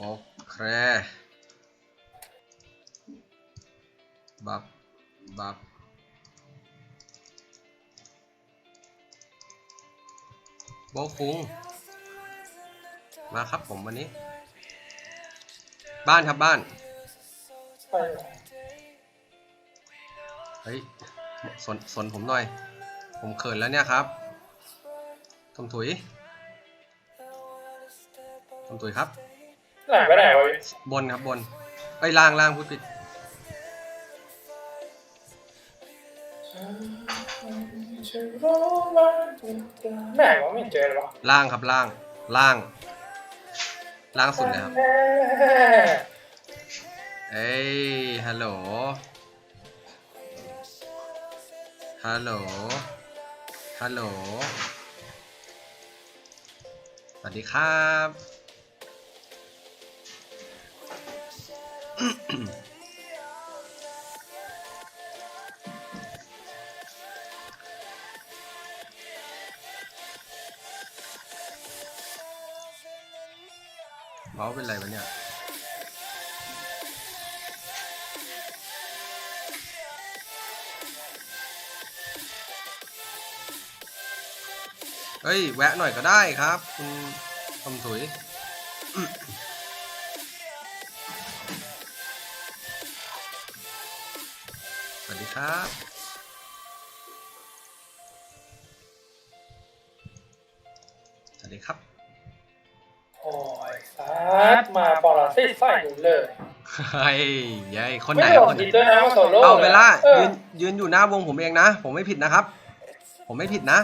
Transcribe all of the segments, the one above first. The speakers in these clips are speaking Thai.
โอเคบับบับโบะคุงมาครับผมวันนี้ บ้านครับบ้านเฮ้ยสนสนผมหน่อย ผมเขินแล้วเนี่ยครับทมถุยทมถุยครับ ไหนไปไหนวะบนครับบนไอ้ยล่างล่างพูดผิดไหนวะไม่เจอเลยวะล่างครับล่าง ล่าง ล่างสุดเลยครับ เอ้ยฮัลโหล ฮัลโหล ฮัลโหล สวัสดีครับ เมาส์เป็นไรวะเนี่ยเฮ้ย แวะหน่อยก็ได้ครับ คุณคำถุย วัสดีครับสวัสดีครับ โอ้ยซัดมาปอลาซิสใส่หนูเลยเฮ้ยยัยคนไหนไม่ได้อคอกนไหนดีด้วยนะว่าโซโล่เอาเวลาเออยืนยืนอยู่หน้าวงผมเองนะ ผมไม่ผิดนะครับ ผมไม่ผิดนะ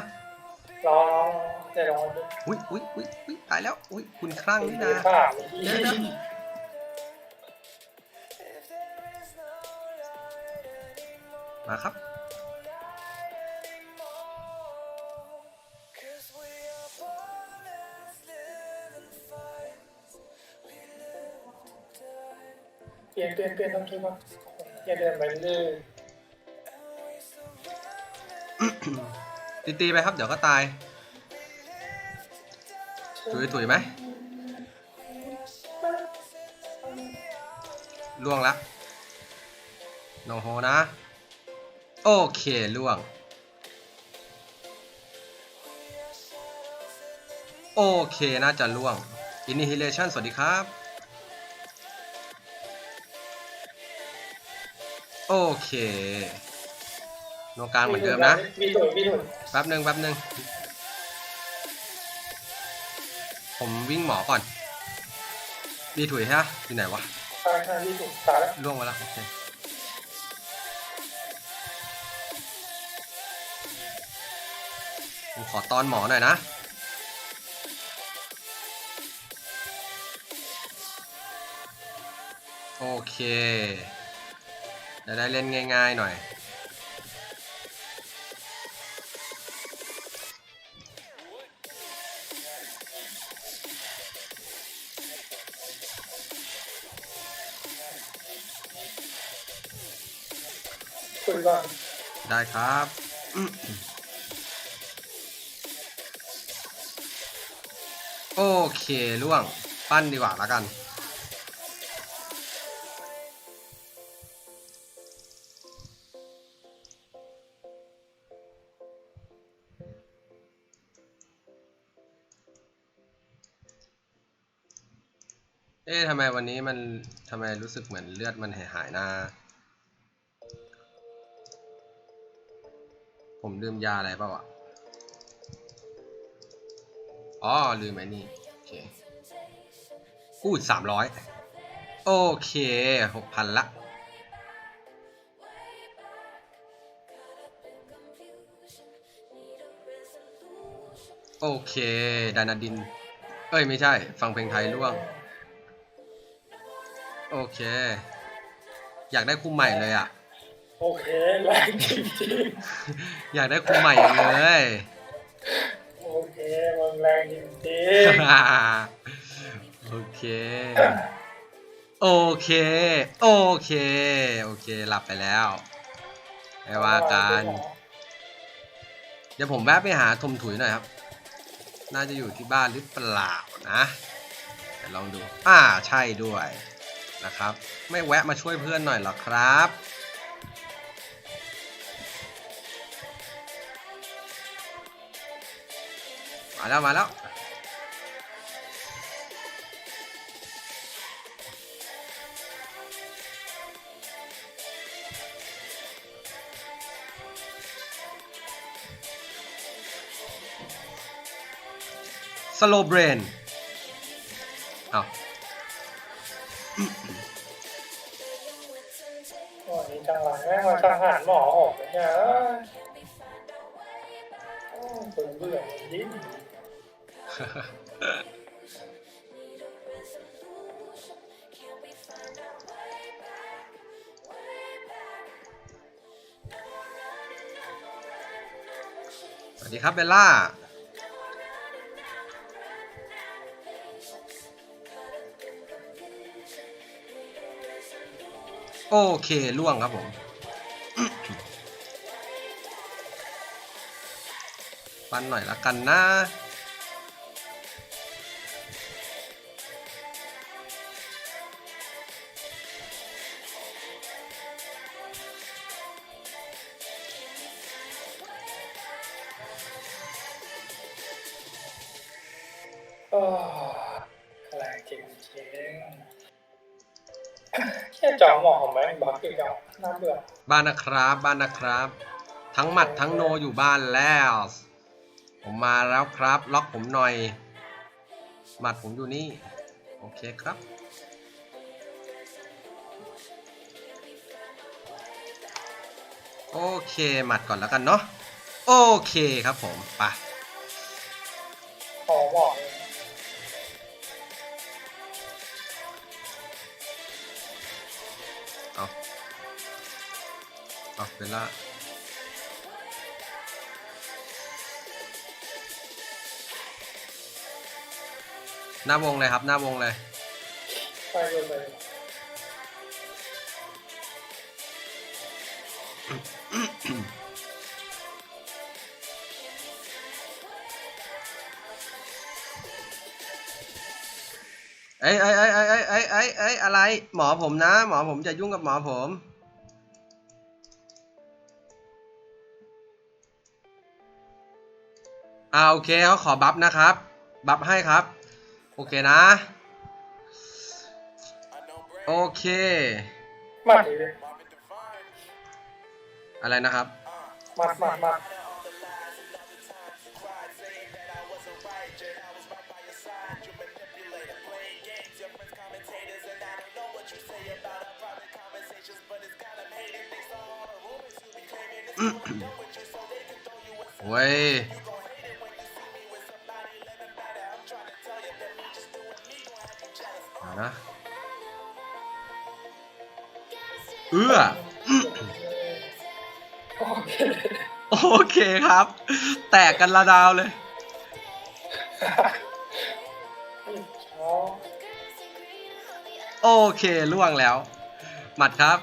ลองเดี๋ยวลองดูอุ้ยอุ้ยอุ้ยอุ้ยตายแล้ว อุ้ยคุณคลั่งนี่นะ ข้าเดี๋ยวเดี๋ยว มาครับเปลี่ยนเปลี่ยนเปลี่ยนต้องคิดว่าอย่าเดินไปเรื่อยตีตีๆไปครับ เดี๋ยวก็ตายถุยถุยไหมล่วงละโนโฮนะ โอเคล่วง โอเค น่าจะล่วง Annihilation สวัสดีครับ โอเคโนกลางเหมือนเดิมนะ มีถุยมีถุยแป๊บหนึ่งแป๊บหนึ่งผมวิ่งหมอก่อน มีถุยฮะอยู่ไหนวะ ใช่ใช่มีถุยตายแล้ว ล่วงมาแล้ว โอเค ผมขอตอนหมอหน่อยนะโอเคจะได้เล่นง่ายๆหน่อยถุยก่อนได้ครับ โอเคล่วง ปั้นดีกว่าละกัน เอ๊ะทำไมวันนี้มันทำไมรู้สึกเหมือนเลือดมันหายหายๆนะผมลืมยาอะไรเปล่าวะ อ๋อลืมไอ้นี่โอเคอู้สามร้อยโอเคหกพันละโอเค ดานาดิน เอ้ย ไม่ใช่ ฟังเพลงไทยร่วง โอเค อยากได้คู่ใหม่เลยอะ โอเคแรงจริงอยากได้คู่ใหม่อย่างเลยๆโอเคมึง แรงจริงโอเค โอเค โอเค โอเค หลับไปแล้วไม่ว่ากัน เดี๋ยวผมแวะไปหาทมถุยหน่อยครับ น่าจะอยู่ที่บ้านหรือเปล่านะลองดู อ่า ใช่ด้วยนะครับ ไม่แวะมาช่วยเพื่อนหน่อยหรอครับ มาแล้วมาแล้วสโลเบรนเอาวันนี้จังหวะแม่งมาสังหารหมอออกเนี่ยเอ้ยโอ้เบื่อเบื่อยิ่ง สวัสดีครับเบลล่า โอเคล่วงครับผมปันหน่อยละกันนะ โอ้แรจริงจริงแค่จอหมอของแม่บักอีกแล้วน่าเบื่อบ้านนะครับ บ้านนะครับ ทั้งหมัดทั้งโนอยู่บ้านแล้ว ผมมาแล้วครับ ล็อกผมหน่อย หมัดผมอยู่นี่ โอเคครับโอเคหมัดก่อนแล้วกันเนาะโอเคครับผมไป ลล่หน้าวงเลยครับ หน้าวงเลย ไปเลยไปเลยเอ้ยเอ้ยเอ้ยเอ้ยเอ้ยเอ้ยเอ้ยอะไร หมอผมนะ หมอผมจะยุ่งกับหมอผม อ่าโอเคเขาขอบัฟนะครับ บัฟให้ครับ โอเคนะ โอเค มัดดิอะไรนะครับ มัดมัดมัดเว้ย เอานะ เอื้อโอเคโอเคครับ แตกกันระดาวเลยอ๋อโอเคล่วงแล้ว หมัดครับ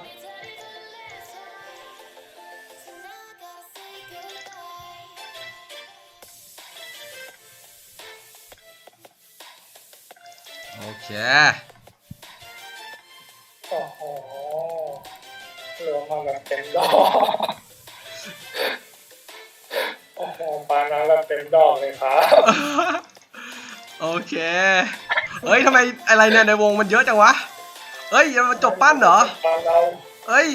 โอเคโอ้โหเหลือมาแบบเต็มดอกโอ้โหปานาแบบเต็มดอกเลยครับโอเคเฮ้ยทำไมอะไรเนี่ยในวงมันเยอะจังวะเฮ้ยจะมาจบปั้นเหรอปาเราเอ้ย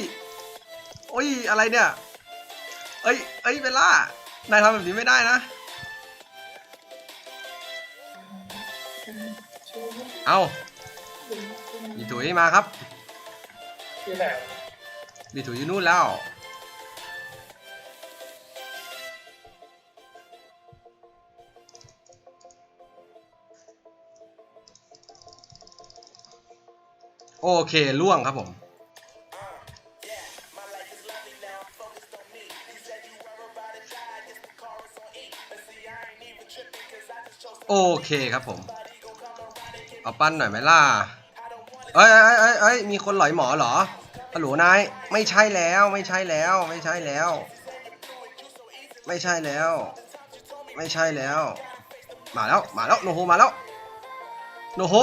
โอ้ยอะไรเนี่ยเอ้ยเอ้ยเบลล่านายทำแบบนี้ไม่ได้นะ เอาบีถุยมาครับที่ไหนบีถุยอยู่นู่นแล้ว โอเคล่วงครับผมโอเคครับผม เอาปั้นหน่อยไหมล่ะเอ้ยเอ้ยเอ้ยเอ้ยมีคนหลอยหมอเหรอฮัลโหลนายไม่ใช่แล้วไม่ใช่แล้วไม่ใช่แล้ว ไม่ใช่แล้ว ไม่ใช่แล้ว มาแล้วมาแล้วโนโฮมาแล้วโนโฮ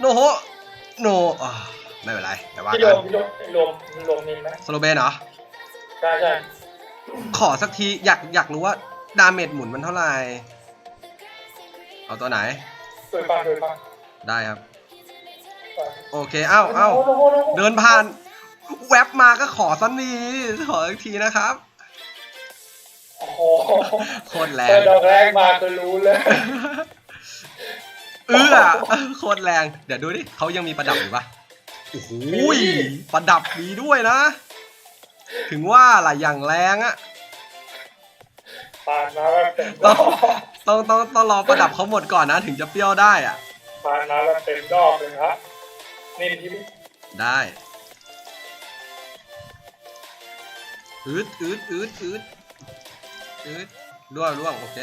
โนโฮโนอ่าไม่เป็นไรแต่ว่าพี่รกัวนมพี่รวมรวมรวมนินไหมสโลเบนเหรอ ใช่ใช่ขอสักทีอยากอยากรู้ว่าดาเมจหมุนมันเท่าไหร่ เอาตัวไหนสวยปังสวยปัง ได้ครับ โอเค เอ้าเอ้าโโหโอ้โหโอ้โหเดินผ่าน แว็บมาก็ขอสักนีขออีกทีนะครับโอ้โหโคตรแรเปิงดดอกแรกมาคือรู้เลย เอื้อโคตรแรง เดี๋ยวดูดิเขายังมีประดับอยู่ปะโอ้โหยประดับมีด้วยนะ ถึงว่าล่ะอย่างแรงอะผ่านมาแบบเต็มต้ดอองกต้องต้องต้องรอประดับเขาหมดก่อนนะ ถึงจะเปรี้ยวได้อะ ผ่านมาแบบเต็มดอกเลยครับนินที่ได้อืดอืดอืดอืดอืดล่วงล่วงโอเค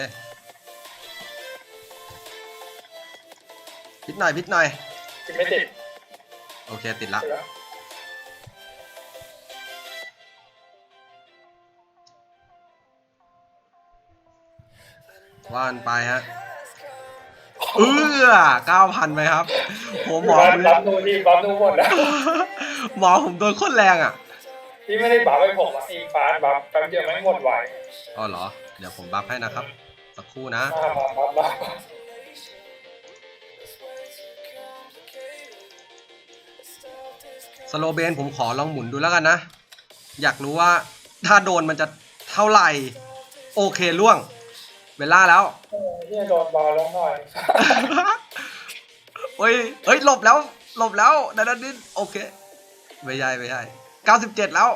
พิดหน่อยพิดหน่อยกินไม่ติดโอเคติดละ แล้วว่านไปฮะ เอื้อเก้าพันไหมครับโหหมอบัผมฟนูนที่บัฟนูนหมดแล้วหมอผมโดนโคตรแรงอะที่ไม่ได้บัฟให้ผมอะอีฟาสบัฟแป๊บเดียวแม่งหมดไหวอ๋อเหรอ เดี๋ยวผมบัฟให้นะครับ สักครู่นะอ่าบัฟบัฟบัฟสโลเบนผมขอลองหมุนดูแล้วกันนะ อยากรู้ว่าถ้าโดนมันจะเท่าไหร่ โอเคล่วง เวลาแล้ว โอ้ยที่โดนบอลลงหน่อยเฮ้ยเฮ้ยหลบแล้วหลบแล้วดันดันดินโอเคไม่ใช่ไม่ใช่เก้าสิบเจ็ดแล้ว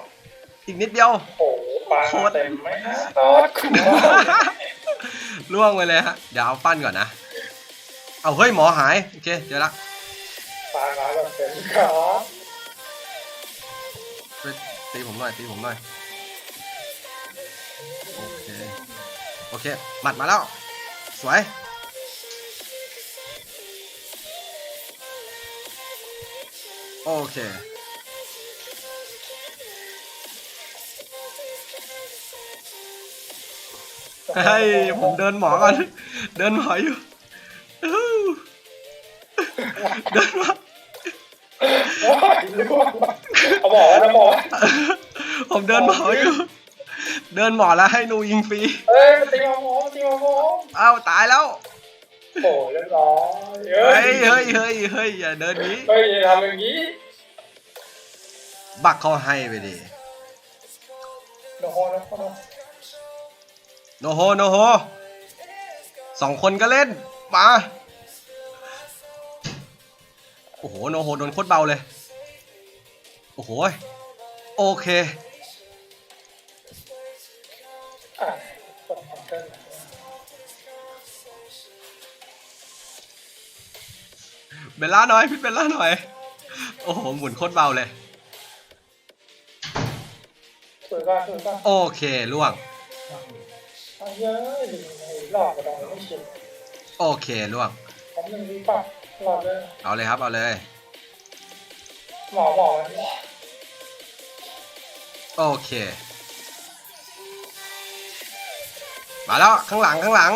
อีกนิดเดียว โอ้โหปลาโคตรเต็มไหมฮะโคตรคุ้มล่วงไปเลยฮะ เดี๋ยวเอาปั้นก่อนนะ เอาเฮ้ยหมอหาย โอเคเจอละปลามาแบบเต็มขาไปตีผมหน่อยตีผมหน่อย โอเค โอเคหมัดมาแล้ว สวย โอเคเฮ้ยผมเดินหมอก่อน เดินหมออยู่อู้เดินหมอโอ้ยล่วงเอาบอกว่านะบอกว่าผมเดินหมออยู่ เดินหมอแล้วให้หนูยิงฟรี เอ้ยตีมาโมตีมาโม อ้าวตายแล้วโอ้ยเรียบร้อยเฮ้ยเฮ้ยเฮ้ยเฮ้ยอย่าเดินนี้ เฮ้ยอย่าทำอย่างนี้บักเขาให้ไปดิโอ้โหนะโอ้โหโนโฮโนโฮสองคนก็เล่น มา โอ้โหโนโฮโดนโคตรเบาเลย โอ้โหโอเค อะกดคอนเทนต์ เบลล่าหน่อยพี่เบลล่าหน่อย โอ้โหหมุนโคตรเบาเลย สวยป่ะสวยป่ะโอเคล่วงเอาเยอะหลอกกระดองไม่ชินโอเคล่วง ผมหนึ่งดีปะหลอกเลยเอาเลยครับเอาเลย หมอหมอมันโอเค มาแล้วข้างหลังข้างหลัง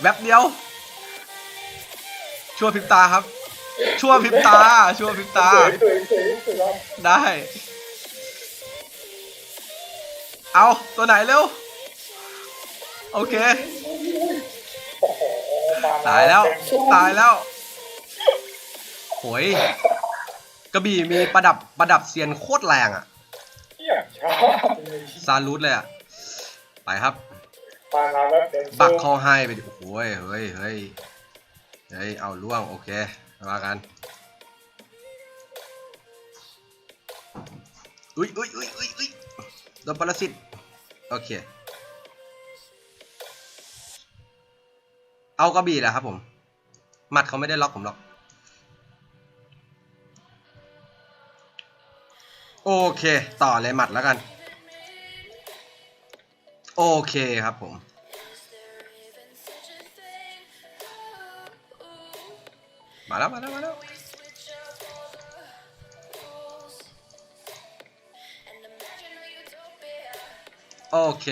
แวบเดียว ชั่วพริบตาครับ ชั่วพริบตา ชั่วพริบตา สวยสวยสวยสวยครับได้ เอาตัวไหนเร็ว โอเค โอ้โหมตายแล้วเต็มสู้ตายแล้วโหยกระบี่มีประดับประดับเซียนโคตรแรงอะเหี้ยชอบเลยซารูทเลยอะไปครับปลามาแบบเต็มบักสู้เข้าให้ไปดิโอ้โหยเฮ้ยเฮ้ย เฮ้ย เอาล่วง โอเคมากันอุ้ยอุ้ยอุ้ยอุ้ยอุ้ยโดนปรสิตโอเค เอากระบี่แหละครับผม หมัดเขาไม่ได้ล็อกผมหรอก โอเค ต่อเลยหมัดแล้วกัน โอเคครับผม แล้ว มาแล้ว มาแโอเค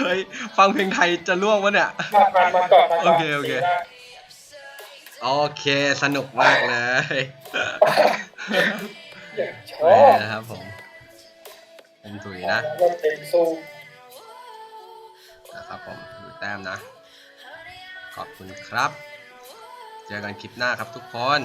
เฮ้ย ฟังเพลงไทยจะล่วงวะเนี่ย มามามาโอเคโอเค โอเค สนุกมากเลย อย่างชแหอบมนะครับผมเป็นถุยนะรถเต็มสู้นะครับผมดูแต้มนะ ขอบคุณครับ เจอกันคลิปหน้าครับทุกคน